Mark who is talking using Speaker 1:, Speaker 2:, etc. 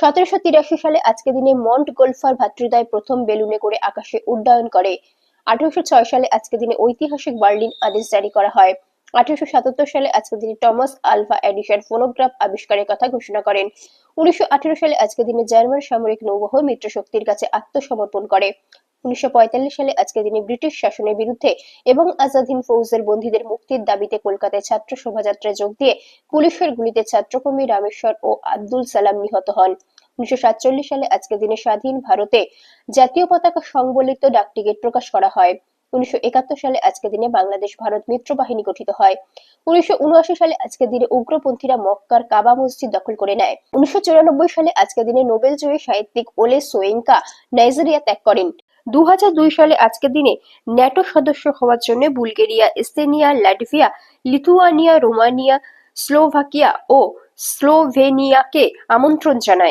Speaker 1: সতেরোশো তিরাশি সালে আজকে দিনে মন্ট গোলফার ভাতৃদ্বয় প্রথম বেলুনে করে আকাশে উড্ডয়ন করে। আঠারোশো ছয় সালে আজকে দিনে ঐতিহাসিক বার্লিন আদেশ জারি করা হয়। আঠারোশো সাতাত্তর সালে আজকে দিনে টমাস আলফা এডিশন ফোনোগ্রাফ আবিষ্কারের কথা ঘোষণা করেন। উনিশশো আঠারো সালে আজকে দিনে জার্মান সামরিক নৌবহ মিত্র শক্তির কাছে আত্মসমর্পণ করে। উনিশশো পঁয়তাল্লিশ সালে আজকে দিনে ব্রিটিশ শাসনের বিরুদ্ধে এবং আজাদিন ফৌজের বন্দীদের মুক্তির দাবিতে কলকাতায় ছাত্র শোভাযাত্রায় যোগ দিয়ে পুলিশের গুলিতে ছাত্রকর্মী রামেশ্বর ও আব্দুল সালাম নিহত হন। উনিশশো সাতচল্লিশ সালে আজকের দিনে স্বাধীন ভারতে জাতীয় পতাকা সংবলিত ডাকটিকিট প্রকাশ করা হয়। উনিশশো একাত্তর সালে আজকের দিনে বাংলাদেশ ভারত মিত্র বাহিনী গঠিত হয়। উনিশশো উনআশি সালে আজকের দিনে উগ্রপন্থীরা মক্কার কাবা মসজিদ দখল করে নেয়। উনিশশো চুরানব্বই সালে আজকের দিনে নোবেল জয়ী সাহিত্যিক ওলে সোয়েঙ্কা নাইজেরিয়া ত্যাগ করেন। দু হাজার দুই সালে আজকের দিনে ন্যাটো সদস্য হওয়ার জন্য Bulgaria, Estonia Latvia Lithuania, Romania, Slovakia ও স্লোভেনিয়াকে আমন্ত্রণ জানায়।